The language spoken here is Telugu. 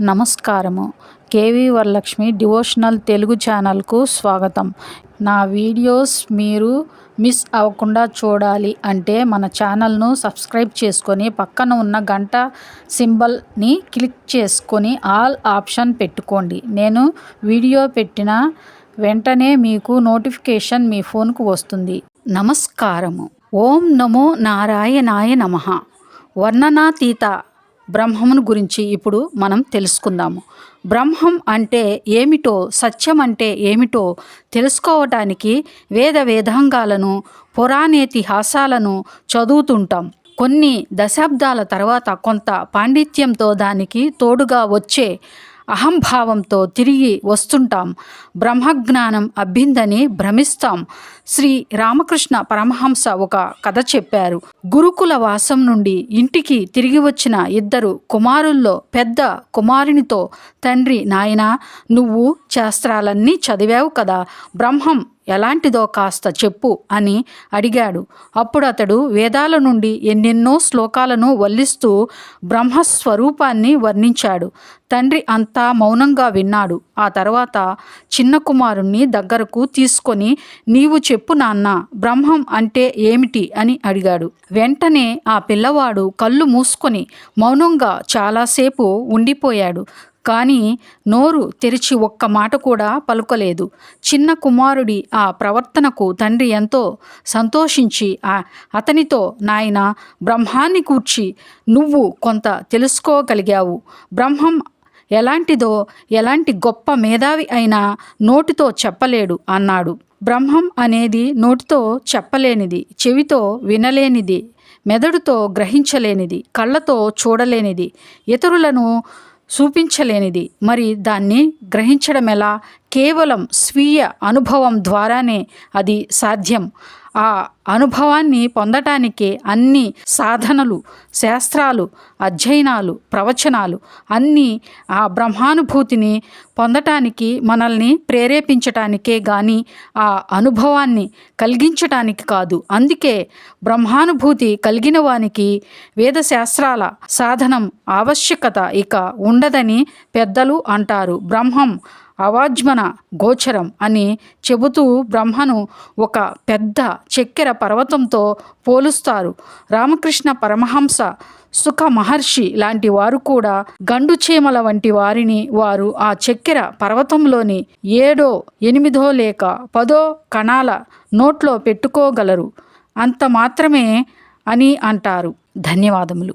నమస్కారము. కేవీ వరలక్ష్మి డివోషనల్ తెలుగు ఛానల్కు స్వాగతం. నా వీడియోస్ మీరు మిస్ అవ్వకుండా చూడాలి అంటే మన ఛానల్ను సబ్స్క్రైబ్ చేసుకొని పక్కన ఉన్న గంట సింబల్ని క్లిక్ చేసుకొని ఆల్ ఆప్షన్ పెట్టుకోండి. నేను వీడియో పెట్టిన వెంటనే మీకు నోటిఫికేషన్ మీ ఫోన్కు వస్తుంది. నమస్కారము. ఓం నమో నారాయణాయ నమ. వర్ణనాతీత బ్రహ్మమును గురించి ఇప్పుడు మనం తెలుసుకుందాము. బ్రహ్మం అంటే ఏమిటో సత్యం అంటే ఏమిటో తెలుసుకోవటానికి వేద వేదాంగాలను పురాణేతిహాసాలను చదువుతుంటాం. కొన్ని దశాబ్దాల తర్వాత కొంత పాండిత్యంతో దానికి తోడుగా వచ్చే అహంభావంతో తిరిగి వస్తుంటాం. బ్రహ్మజ్ఞానం అబ్బిందని భ్రమిస్తాం. శ్రీ రామకృష్ణ పరమహంస ఒక కథ చెప్పారు. గురుకుల వాసం నుండి ఇంటికి తిరిగి వచ్చిన ఇద్దరు కుమారుల్లో పెద్ద కుమారునితో తండ్రి నాయన నువ్వు శాస్త్రాలన్నీ చదివావు కదా. బ్రహ్మం ఎలాంటిదో కాస్త చెప్పు అని అడిగాడు. అప్పుడు అతడు వేదాల నుండి ఎన్నెన్నో శ్లోకాలను వల్లిస్తూ బ్రహ్మస్వరూపాన్ని వర్ణించాడు. తండ్రి అంతా మౌనంగా విన్నాడు. ఆ తర్వాత చిన్న కుమారుణ్ణి దగ్గరకు తీసుకొని నీవు చెప్పు నాన్న బ్రహ్మం అంటే ఏమిటి? అని అడిగాడు. వెంటనే ఆ పిల్లవాడు కళ్ళు మూసుకొని మౌనంగా చాలాసేపు ఉండిపోయాడు. కానీ నోరు తెరిచి ఒక్క మాట కూడా పలుకలేదు. చిన్న కుమారుడి ఆ ప్రవర్తనకు తండ్రి ఎంతో సంతోషించి ఆ అతనితో నాయన బ్రహ్మాన్ని కూర్చి నువ్వు కొంత తెలుసుకోగలిగావు. బ్రహ్మం ఎలాంటిదో ఎలాంటి గొప్ప మేధావి అయినా నోటితో చెప్పలేడు అన్నాడు. బ్రహ్మం అనేది నోటితో చెప్పలేనిది చెవితో వినలేనిది మెదడుతో గ్రహించలేనిది కళ్ళతో చూడలేనిది. ఇతరులను చూపించలేనిది. మరి దాన్ని గ్రహించడం ఎలా కేవలం స్వీయ అనుభవం ద్వారానే అది సాధ్యం. ఆ అనుభవాన్ని పొందటానికే అన్ని సాధనలు శాస్త్రాలు అధ్యయనాలు ప్రవచనాలు అన్నీ ఆ బ్రహ్మానుభూతిని పొందటానికి మనల్ని ప్రేరేపించటానికే కానీ ఆ అనుభవాన్ని కలిగించటానికి కాదు. అందుకే బ్రహ్మానుభూతి కలిగిన వానికి వేదశాస్త్రాల సాధనం ఆవశ్యకత ఇక ఉండదని పెద్దలు అంటారు. బ్రహ్మం అవాజ్మన గోచరం అని చెబుతూ బ్రహ్మను ఒక పెద్ద చక్కెర పర్వతంతో పోలుస్తారు. రామకృష్ణ పరమహంస సుఖ మహర్షి లాంటి వారు కూడా గండు చీమల వంటి వారిని వారు ఆ చక్కెర పర్వతంలోని ఏడో ఎనిమిదో లేక పదో కణాల నోట్లో పెట్టుకోగలరు. అంత మాత్రమే అని అంటారు. ధన్యవాదములు.